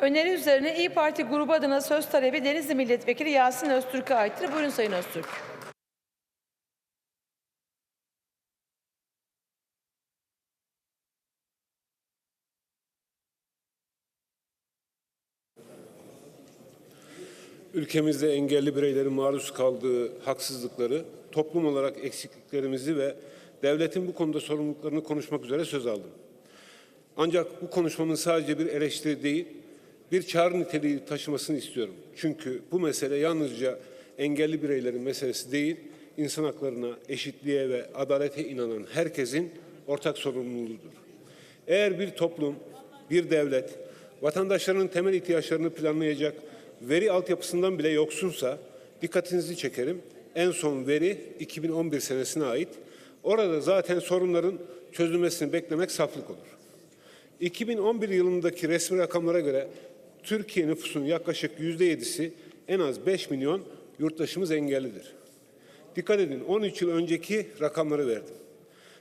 Öneri üzerine İyi Parti grubu adına söz talebi Denizli Milletvekili Yasin Öztürk'e aittir. Buyurun Sayın Öztürk. ülkemizde engelli bireylerin maruz kaldığı haksızlıkları, toplum olarak eksikliklerimizi ve devletin bu konuda sorumluluklarını konuşmak üzere söz aldım. Ancak bu konuşmamın sadece bir eleştiri değil, bir çağrı niteliği taşımasını istiyorum. Çünkü bu mesele yalnızca engelli bireylerin meselesi değil, insan haklarına, eşitliğe ve adalete inanan herkesin ortak sorumluluğudur. Eğer bir toplum, bir devlet, vatandaşlarının temel ihtiyaçlarını planlayacak veri altyapısından bile yoksunsa, dikkatinizi çekerim, en son veri 2011 senesine ait. Orada zaten sorunların çözülmesini beklemek saflık olur. 2011 yılındaki resmi rakamlara göre Türkiye nüfusunun yaklaşık yüzde yedisi en az 5 milyon yurttaşımız engellidir. Dikkat edin 13 yıl önceki rakamları verdim.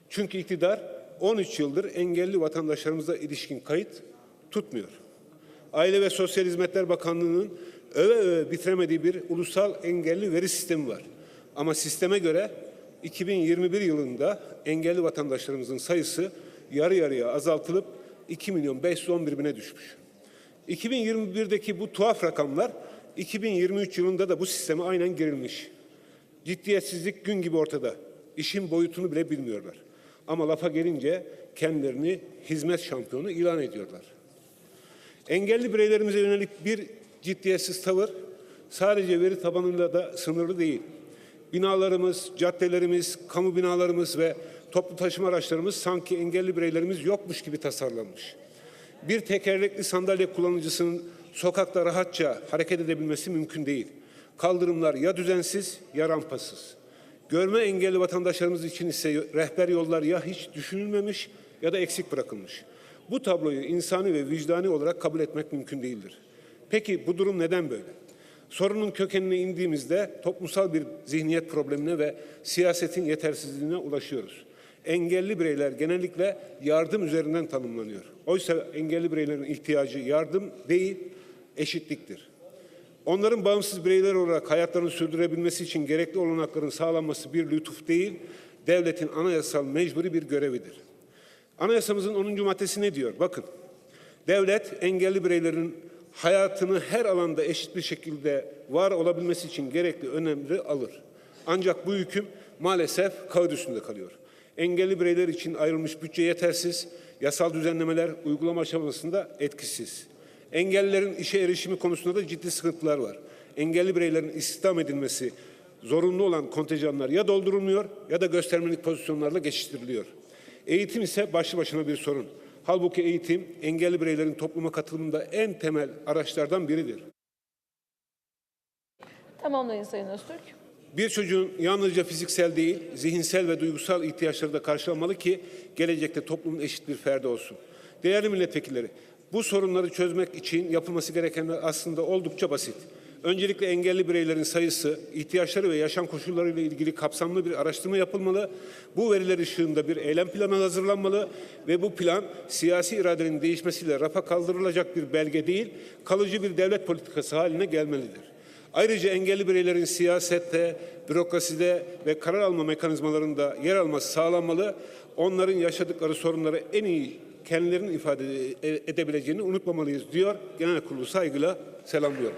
Çünkü iktidar 13 yıldır engelli vatandaşlarımıza ilişkin kayıt tutmuyor. Aile ve Sosyal Hizmetler Bakanlığı'nın öve öve bitiremediği bir ulusal engelli veri sistemi var. Ama sisteme göre 2021 yılında engelli vatandaşlarımızın sayısı yarı yarıya azaltılıp 2 milyon 511 bine düşmüş. 2021'deki bu tuhaf rakamlar 2023 yılında da bu sisteme aynen girilmiş. Ciddiyetsizlik gün gibi ortada. İşin boyutunu bile bilmiyorlar. Ama lafa gelince kendilerini hizmet şampiyonu ilan ediyorlar. Engelli bireylerimize yönelik bir ciddiyetsiz tavır sadece veri tabanıyla da sınırlı değil. Binalarımız, caddelerimiz, kamu binalarımız ve toplu taşıma araçlarımız sanki engelli bireylerimiz yokmuş gibi tasarlanmış. Bir tekerlekli sandalye kullanıcısının sokakta rahatça hareket edebilmesi mümkün değil. Kaldırımlar ya düzensiz ya rampasız. Görme engelli vatandaşlarımız için ise rehber yollar ya hiç düşünülmemiş ya da eksik bırakılmış. Bu tabloyu insani ve vicdani olarak kabul etmek mümkün değildir. Peki bu durum neden böyle? Sorunun kökenine indiğimizde toplumsal bir zihniyet problemine ve siyasetin yetersizliğine ulaşıyoruz. Engelli bireyler genellikle yardım üzerinden tanımlanıyor. Oysa engelli bireylerin ihtiyacı yardım değil, eşitliktir. Onların bağımsız bireyler olarak hayatlarını sürdürebilmesi için gerekli olanakların sağlanması bir lütuf değil, devletin anayasal mecburi bir görevidir. Anayasamızın 10. maddesi ne diyor? Bakın, devlet engelli bireylerin hayatını her alanda eşit bir şekilde var olabilmesi için gerekli önemli alır. Ancak bu hüküm maalesef kağıt üstünde kalıyor. Engelli bireyler için ayrılmış bütçe yetersiz, yasal düzenlemeler uygulama aşamasında etkisiz. Engellilerin işe erişimi konusunda da ciddi sıkıntılar var. Engelli bireylerin istihdam edilmesi zorunlu olan kontenjanlar ya doldurulmuyor ya da göstermelik pozisyonlarla geçiştiriliyor. Eğitim ise başlı başına bir sorun. Halbuki eğitim engelli bireylerin topluma katılımında en temel araçlardan biridir. Tamamlayın Sayın Öztürk. Bir çocuğun yalnızca fiziksel değil, zihinsel ve duygusal ihtiyaçları da karşılanmalı ki gelecekte toplumun eşit bir ferdi olsun. Değerli milletvekilleri, bu sorunları çözmek için yapılması gerekenler aslında oldukça basit. Öncelikle engelli bireylerin sayısı, ihtiyaçları ve yaşam koşullarıyla ilgili kapsamlı bir araştırma yapılmalı. Bu veriler ışığında bir eylem planı hazırlanmalı ve bu plan siyasi iradenin değişmesiyle rafa kaldırılacak bir belge değil, kalıcı bir devlet politikası haline gelmelidir. Ayrıca engelli bireylerin siyasette, bürokraside ve karar alma mekanizmalarında yer alması sağlanmalı. Onların yaşadıkları sorunları en iyi kendilerinin ifade edebileceğini unutmamalıyız diyor. Genel kurulu saygıyla selamlıyorum.